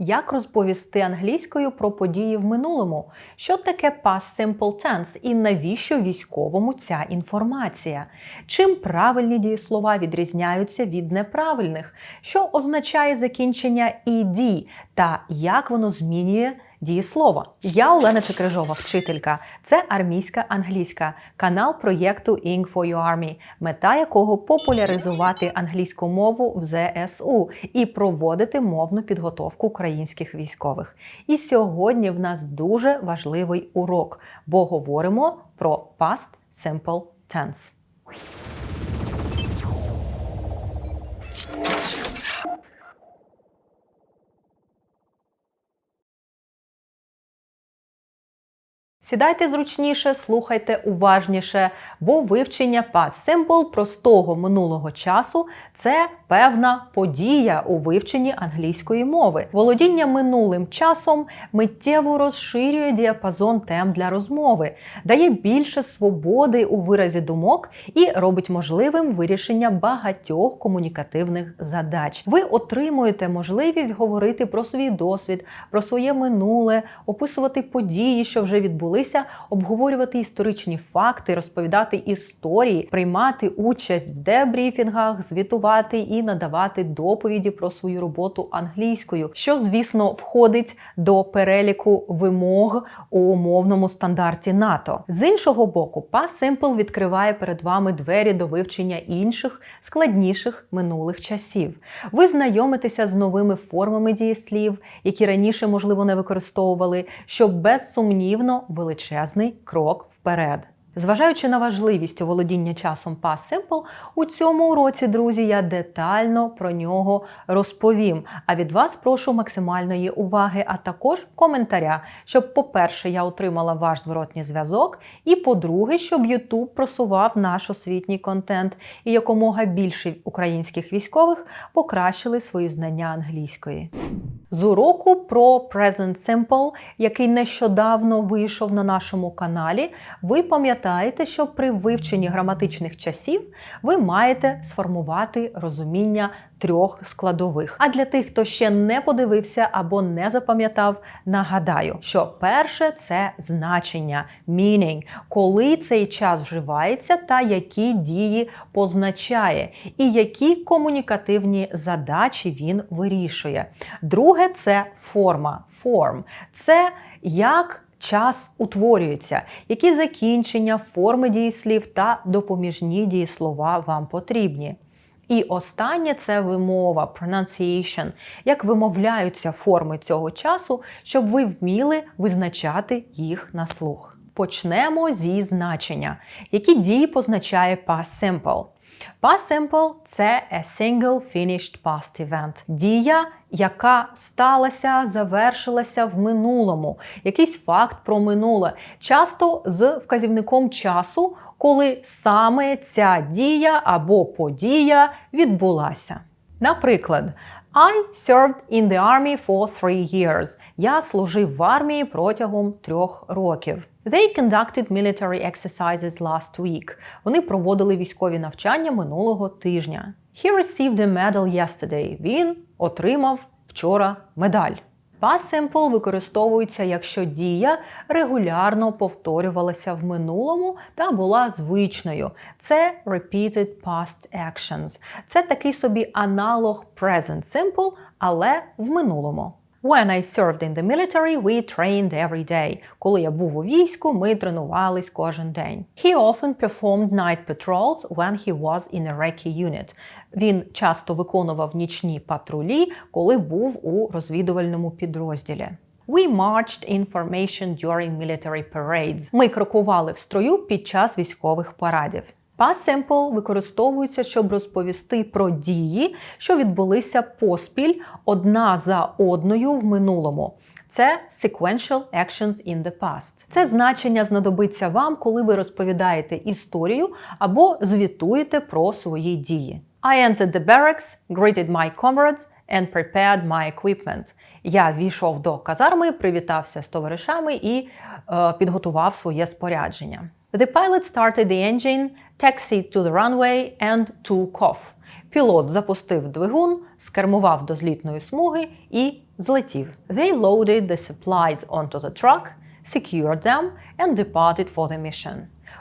Як розповісти англійською про події в минулому? Що таке past simple tense і навіщо військовому ця інформація? Чим правильні дієслова відрізняються від неправильних? Що означає закінчення «ed» та як воно змінює дієслова? Я Олена Чекрижова, вчителька. Це армійська англійська, канал проєкту Ink for Your Army, мета якого популяризувати англійську мову в ЗСУ і проводити мовну підготовку українських військових. І сьогодні в нас дуже важливий урок, бо говоримо про past simple tense. Сідайте зручніше, слухайте уважніше, бо вивчення past simple простого минулого часу це певна подія у вивченні англійської мови. Володіння минулим часом миттєво розширює діапазон тем для розмови, дає більше свободи у виразі думок і робить можливим вирішення багатьох комунікативних задач. Ви отримуєте можливість говорити про свій досвід, про своє минуле, описувати події, що вже відбулися, обговорювати історичні факти, розповідати історії, приймати участь в дебріфінгах, звітувати і надавати доповіді про свою роботу англійською, що, звісно, входить до переліку вимог у умовному стандарті НАТО. З іншого боку, Past Simple відкриває перед вами двері до вивчення інших складніших минулих часів. Ви знайомитеся з новими формами дієслів, які раніше, можливо, не використовували, що безсумнівно величезний крок вперед. Зважаючи на важливість володіння часом Past Simple, у цьому уроці, друзі, я детально про нього розповім. А від вас прошу максимальної уваги, а також коментаря, щоб, по-перше, я отримала ваш зворотній зв'язок, і по-друге, щоб YouTube просував наш освітній контент і якомога більше українських військових покращили свої знання англійської. З уроку про Present Simple, який нещодавно вийшов на нашому каналі, ви пам'ятаєте, що при вивченні граматичних часів ви маєте сформувати розуміння трьох складових. А для тих, хто ще не подивився або не запам'ятав, нагадаю, що перше це значення meaning, коли цей час вживається та які дії позначає, і які комунікативні задачі він вирішує. Друге це форма form. Це як час утворюється, які закінчення, форми дієслів та допоміжні дієслова вам потрібні. І останнє це вимова, pronunciation, як вимовляються форми цього часу, щоб ви вміли визначати їх на слух. Почнемо зі значення, які дії позначає past simple. Past simple – це a single finished past event. Дія, яка сталася, завершилася в минулому, якийсь факт про минуле, часто з вказівником часу, коли саме ця дія або подія відбулася. Наприклад, I served in the army for three years. Я служив в армії протягом трьох років. They conducted military exercises last week. Вони проводили військові навчання минулого тижня. He received a medal yesterday. Він отримав вчора медаль. Past simple використовується, якщо дія регулярно повторювалася в минулому та була звичною. Це repeated past actions. Це такий собі аналог present simple, але в минулому. When I served in the military, we trained every day. Коли я був у війську, ми тренувались кожен день. He often performed night patrols when he was in a recce unit. Він часто виконував нічні патрулі, коли був у розвідувальному підрозділі. We marched in formation during military parades. Ми крокували в строю під час військових парадів. Past simple використовується, щоб розповісти про дії, що відбулися поспіль одна за одною в минулому. Це sequential actions in the past. Це значення знадобиться вам, коли ви розповідаєте історію або звітуєте про свої дії. I entered the barracks, greeted my comrades and prepared my equipment. Я війшов до казарми, привітався з товаришами і е, підготував своє спорядження. The pilot started the engine, taxied to the runway and took off. Пілот запустив двигун, скермував до злітної смуги і злетів. They loaded the supplies onto the truck, secured them and departed for the mission.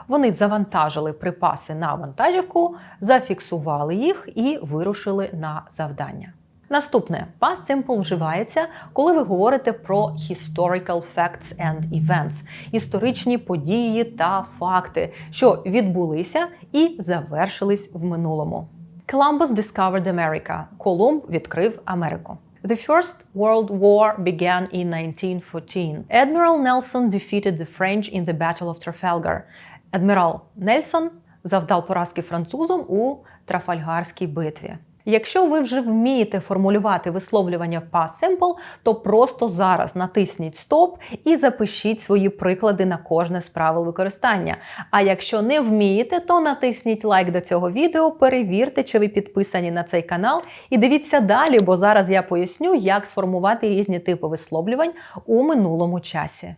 Вони завантажили припаси на вантажівку, зафіксували їх і вирушили на завдання. Наступне past simple вживається, коли ви говорите про historical facts and events, історичні події та факти, що відбулися і завершились в минулому. Columbus discovered America. Колумб відкрив Америку. The First World War began in 1914. Admiral Nelson defeated the French in the Battle of Trafalgar. Адмірал Нельсон завдав поразки французам у Трафальгарській битві. Якщо ви вже вмієте формулювати висловлювання в past simple, то просто зараз натисніть стоп і запишіть свої приклади на кожне з правил використання. А якщо не вмієте, то натисніть лайк до цього відео, перевірте, чи ви підписані на цей канал, і дивіться далі, бо зараз я поясню, як сформувати різні типи висловлювань у минулому часі.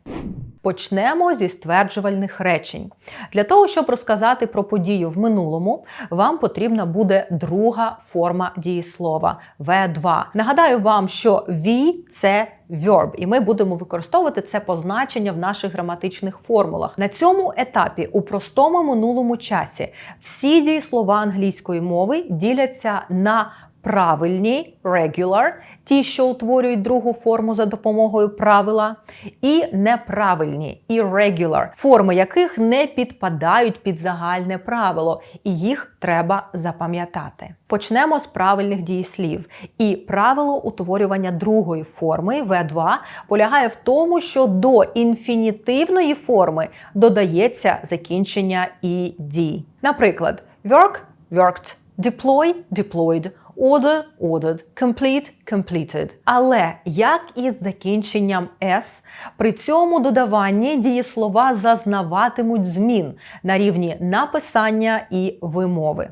Почнемо зі стверджувальних речень. Для того, щоб розказати про подію в минулому, вам потрібна буде друга форма дієслова V2. Нагадаю вам, що V – це verb, і ми будемо використовувати це позначення в наших граматичних формулах. На цьому етапі у простому минулому часі всі дієслова англійської мови діляться на правильні regular, ті, що утворюють другу форму за допомогою правила, і неправильні irregular, форми яких не підпадають під загальне правило, і їх треба запам'ятати. Почнемо з правильних дієслів. І правило утворювання другої форми V2 полягає в тому, що до інфінітивної форми додається закінчення «ed». Наприклад, work – worked, deploy – deployed, order ordered, complete completed. Але як із закінченням S, при цьому додаванні дієслова зазнаватимуть змін на рівні написання і вимови.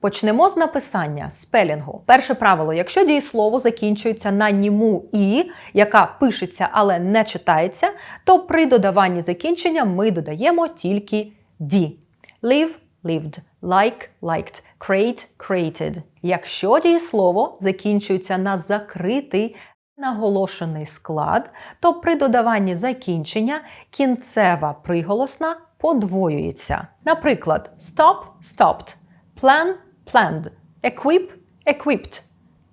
Почнемо з написання спелінгу. Перше правило: якщо дієслово закінчується на німу і, яка пишеться, але не читається, то при додаванні закінчення ми додаємо тільки ді. Live lived, like liked, create created. Якщо дієслово закінчується на закритий наголошений склад, то при додаванні закінчення кінцева приголосна подвоюється. Наприклад, stop stopped, plan planned, equip equipped,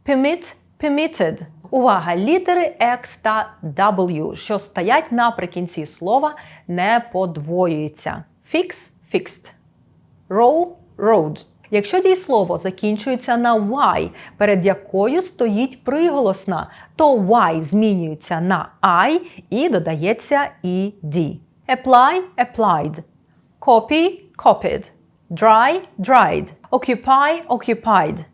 permit permitted. Увага! Літери X та W, що стоять наприкінці слова, не подвоюються. Fix fixed. Row road. Якщо дієслово закінчується на y, перед якою стоїть приголосна, то y змінюється на I і додається ed. Apply applied. Copy copied. Dry dried. Occupy occupied.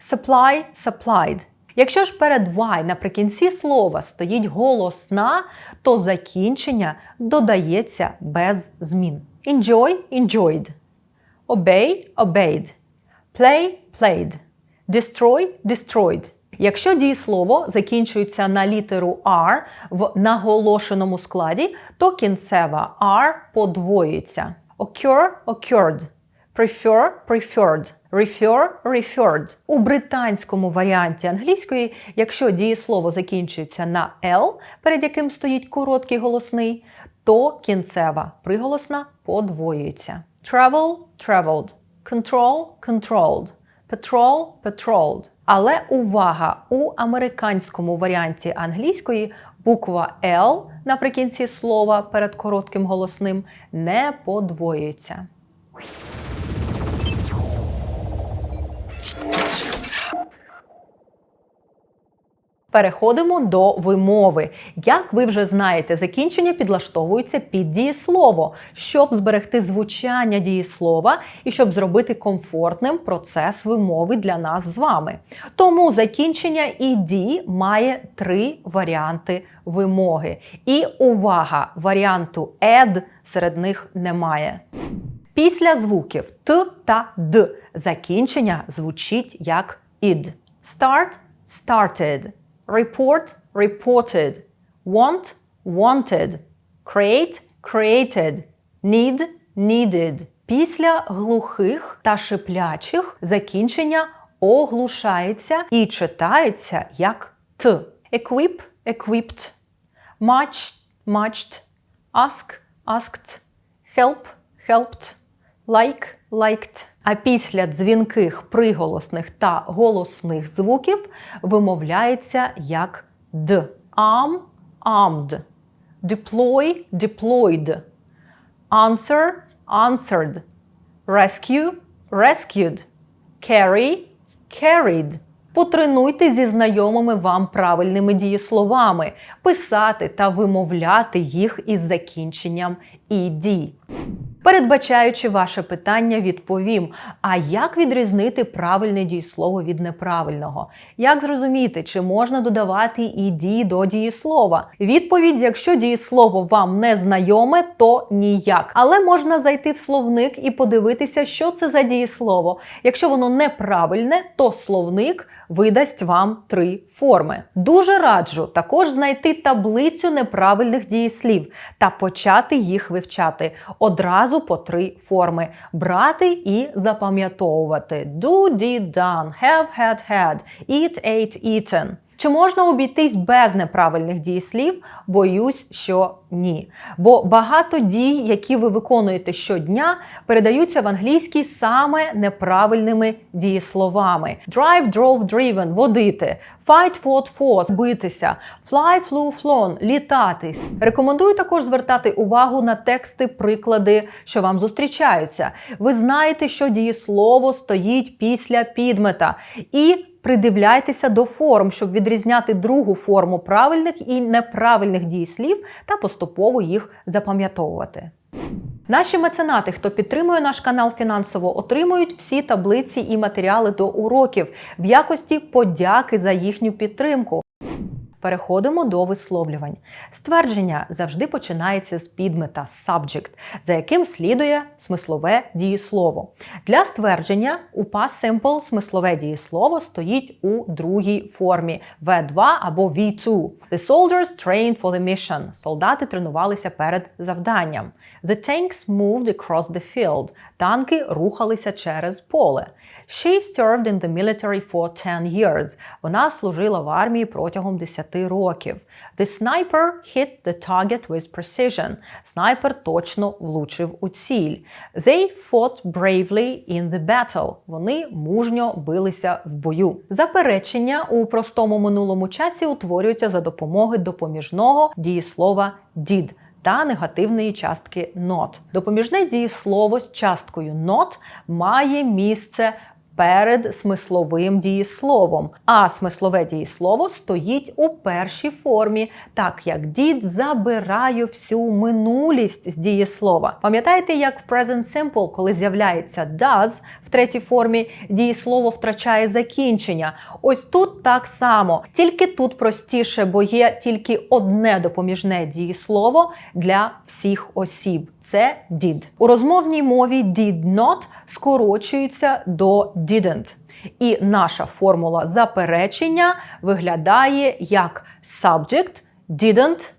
Supply supplied. Якщо ж перед y наприкінці слова стоїть голосна, то закінчення додається без змін. Enjoy enjoyed. Obey obeyed. Play played. Destroy destroyed. Якщо дієслово закінчується на літеру R в наголошеному складі, то кінцева R подвоюється. Occur occurred. Prefer preferred. Refer referred. У британському варіанті англійської, якщо дієслово закінчується на L, перед яким стоїть короткий голосний, то кінцева приголосна подвоюється. Travel traveled. Control controlled. Patrol patrolled. Але увага! У американському варіанті англійської буква L наприкінці слова перед коротким голосним не подвоюється. Переходимо до вимови. Як ви вже знаєте, закінчення підлаштовується під дієслово, щоб зберегти звучання дієслова і щоб зробити комфортним процес вимови для нас з вами. Тому закінчення «ed» має три варіанти вимоги. І увага! Варіанту «ed» серед них немає. Після звуків Т та Д закінчення звучить як «id». Start – started. Report – reported. Want – wanted. Create – created. Need – needed. Після глухих та шиплячих закінчення оглушається і читається як Т. Equip – equipped, much, matched, ask, asked, help, helped, like, liked. А після дзвінких приголосних та голосних звуків вимовляється як д. Arm, armed. Deploy, deployed. Answer, answered. Rescue, rescued. Carry, carried. Потренуйте зі знайомими вам правильними дієсловами, писати та вимовляти їх із закінченням «ed». Передбачаючи ваше питання, відповім: а як відрізнити правильне дієслово від неправильного? Як зрозуміти, чи можна додавати «ed» до дієслова? Відповідь: якщо дієслово вам не знайоме, то ніяк. Але можна зайти в словник і подивитися, що це за дієслово. Якщо воно неправильне, то словник видасть вам три форми. Дуже раджу також знайти таблицю неправильних дієслів та почати їх вивчати одразу по три форми: брати і запам'ятовувати: do, did, done, have, had, had, eat, ate, eaten. Чи можна обійтись без неправильних дієслів? Боюсь, що ні. Бо багато дій, які ви виконуєте щодня, передаються в англійській саме неправильними дієсловами: drive, drove, driven водити, fight, fought, fought битися, fly, flew, flown літати. Рекомендую також звертати увагу на тексти, приклади, що вам зустрічаються. Ви знаєте, що дієслово стоїть після підмета. І Придивляйтеся до форм, щоб відрізняти другу форму правильних і неправильних дієслів та поступово їх запам'ятовувати. Наші меценати, хто підтримує наш канал фінансово, отримують всі таблиці і матеріали до уроків в якості подяки за їхню підтримку. Переходимо до висловлювань. Ствердження завжди починається з підмета subject, за яким слідує смислове дієслово. Для ствердження у past simple смислове дієслово стоїть у другій формі V2 або V2. The soldiers trained for the mission. Солдати тренувалися перед завданням. The tanks moved across the field. Танки рухалися через поле. She served in the military for 10 years. Вона служила в армії протягом 10 років. The sniper hit the target with precision. Снайпер точно влучив у ціль. They fought bravely in the battle. Вони мужньо билися в бою. Заперечення у простому минулому часі утворюються за допомогою допоміжного дієслова did та негативної частки not. Допоміжне дієслово з часткою not має місце перед смисловим дієсловом, а смислове дієслово стоїть у першій формі, так як дід забирає всю минулість з дієслова. Пам'ятаєте, як в present simple, коли з'являється does в третій формі, дієслово втрачає закінчення. Ось тут так само, тільки тут простіше, бо є тільки одне допоміжне дієслово для всіх осіб. Це did. У розмовній мові did not скорочується до didn't. І наша формула заперечення виглядає як subject didn't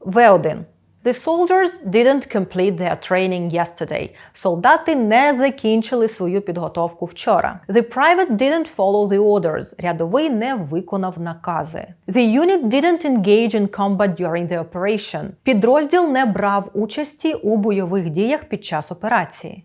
V1. The soldiers didn't complete their training yesterday. Солдати не закінчили свою підготовку вчора. The private didn't follow the orders. Рядовий не виконав накази. The unit didn't engage in combat during the operation. Підрозділ не брав участі у бойових діях під час операції.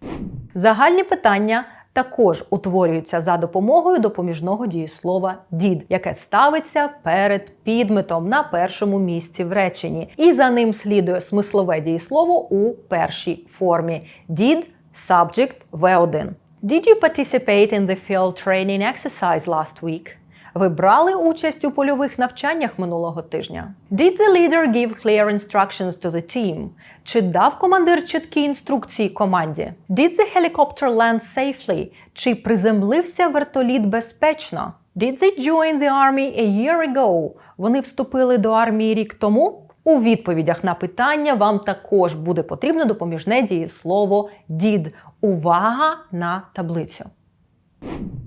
Загальні питання також утворюються за допомогою допоміжного дієслова дід, яке ставиться перед підметом на першому місці в реченні, і за ним слідує смислове дієслово у першій формі дід, subject V1. Did you participate in the field training exercise last week? Ви брали участь у польових навчаннях минулого тижня? Did the leader give clear instructions to the team? Чи дав командир чіткі інструкції команді? Did the helicopter land safely? Чи приземлився вертоліт безпечно? Did they join the army a year ago? Вони вступили до армії рік тому? У відповідях на питання вам також буде потрібно допоміжне дієслово did. Увага на таблицю.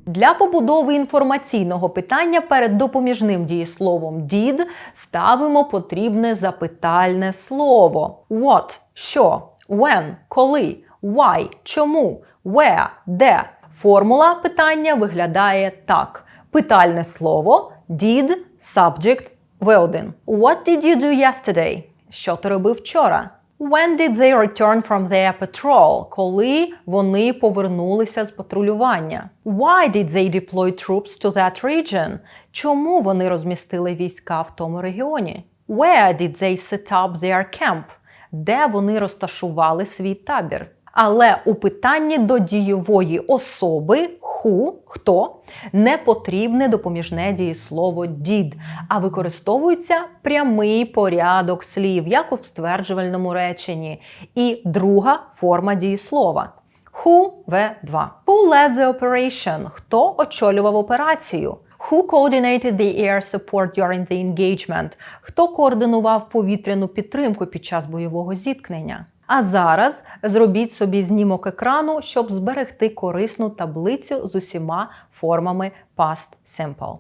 Для побудови інформаційного питання перед допоміжним дієсловом did ставимо потрібне запитальне слово. What – що, when – коли, why – чому, where – де. Формула питання виглядає так: питальне слово did, subject, В1. What did you do yesterday? Що ти робив вчора? When did they return from their patrol? Коли вони повернулися з патрулювання? Why did they deploy troops to that region? Чому вони розмістили війська в тому регіоні? Where did they set up their camp? Де вони розташували свій табір? Але у питанні до дієвої особи who, хто не потрібне допоміжне дієслово did, а використовується прямий порядок слів, як у стверджувальному реченні, і друга форма дієслова. Who В2. Who led the operation? Хто очолював операцію? Who coordinated the air support during the engagement? Хто координував повітряну підтримку під час бойового зіткнення? А зараз зробіть собі знімок екрану, щоб зберегти корисну таблицю з усіма формами past simple.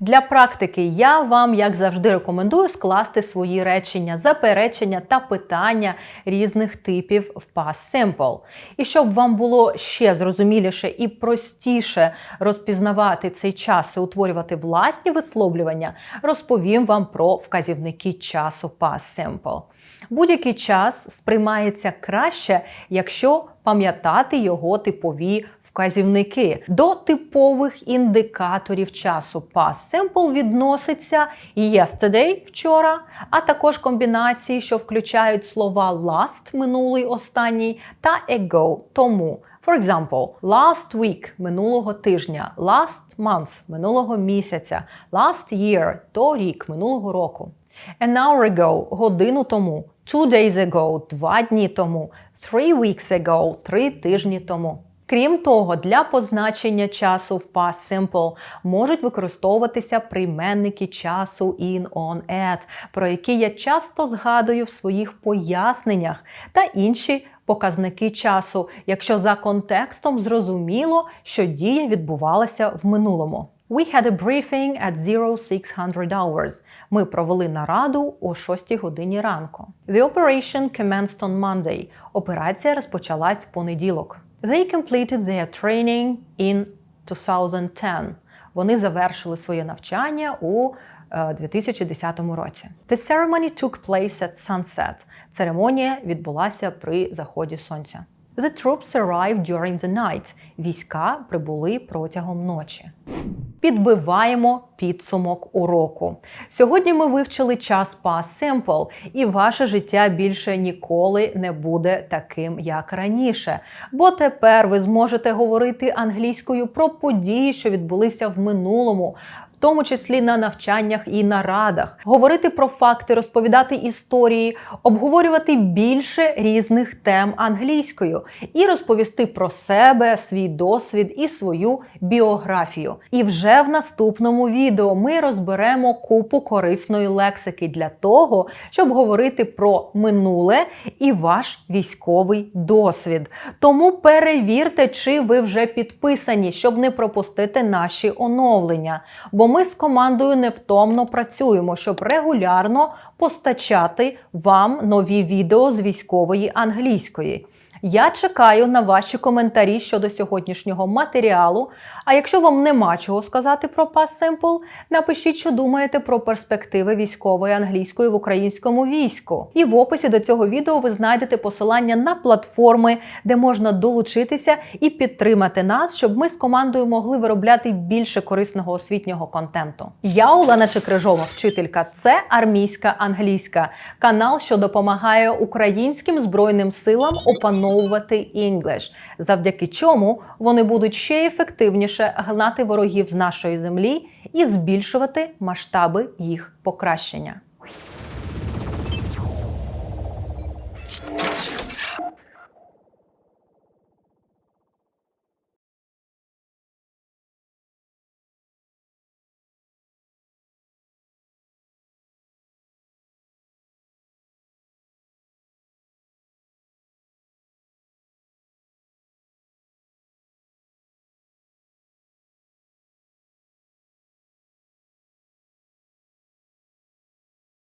Для практики я вам, як завжди, рекомендую скласти свої речення, заперечення та питання різних типів в Past Simple. І щоб вам було ще зрозуміліше і простіше розпізнавати цей час і утворювати власні висловлювання, розповім вам про вказівники часу Past Simple. Будь-який час сприймається краще, якщо пам'ятати його типові вказівники. До типових індикаторів часу past simple відноситься yesterday – вчора, а також комбінації, що включають слова last – минулий останній та ago – тому. For example, last week – минулого тижня, last month – минулого місяця, last year – торік, минулого року. An hour ago – годину тому, two days ago – два дні тому, three weeks ago – три тижні тому. Крім того, для позначення часу в past simple можуть використовуватися прийменники часу in, on, at, про які я часто згадую в своїх поясненнях, та інші показники часу, якщо за контекстом зрозуміло, що дія відбувалася в минулому. We had a briefing at 0600 hours. Ми провели нараду о 6 годині ранку. The operation commenced on Monday. Операція розпочалась в понеділок. They completed their training in 2010. Вони завершили своє навчання у е, 2010 році. The ceremony took place at sunset. Церемонія відбулася при заході сонця. The troops arrived during the night. Війська прибули протягом ночі. Підбиваємо підсумок уроку. Сьогодні ми вивчили час past simple, і ваше життя більше ніколи не буде таким, як раніше. Бо тепер ви зможете говорити англійською про події, що відбулися в минулому. Тому числі на навчаннях і нарадах, говорити про факти, розповідати історії, обговорювати більше різних тем англійською і розповісти про себе, свій досвід і свою біографію. І вже в наступному відео ми розберемо купу корисної лексики для того, щоб говорити про минуле і ваш військовий досвід. Тому перевірте, чи ви вже підписані, щоб не пропустити наші оновлення. Бо ми з командою невтомно працюємо, щоб регулярно постачати вам нові відео з військової англійської. Я чекаю на ваші коментарі щодо сьогоднішнього матеріалу. А якщо вам нема чого сказати про Past Simple, напишіть, що думаєте про перспективи військової англійської в українському війську. І в описі до цього відео ви знайдете посилання на платформи, де можна долучитися і підтримати нас, щоб ми з командою могли виробляти більше корисного освітнього контенту. Я Олена Чекрижова, вчителька. Це армійська англійська, канал, що допомагає українським збройним силам опановувати English, завдяки чому вони будуть ще ефективніше гнати ворогів з нашої землі і збільшувати масштаби їх покращення.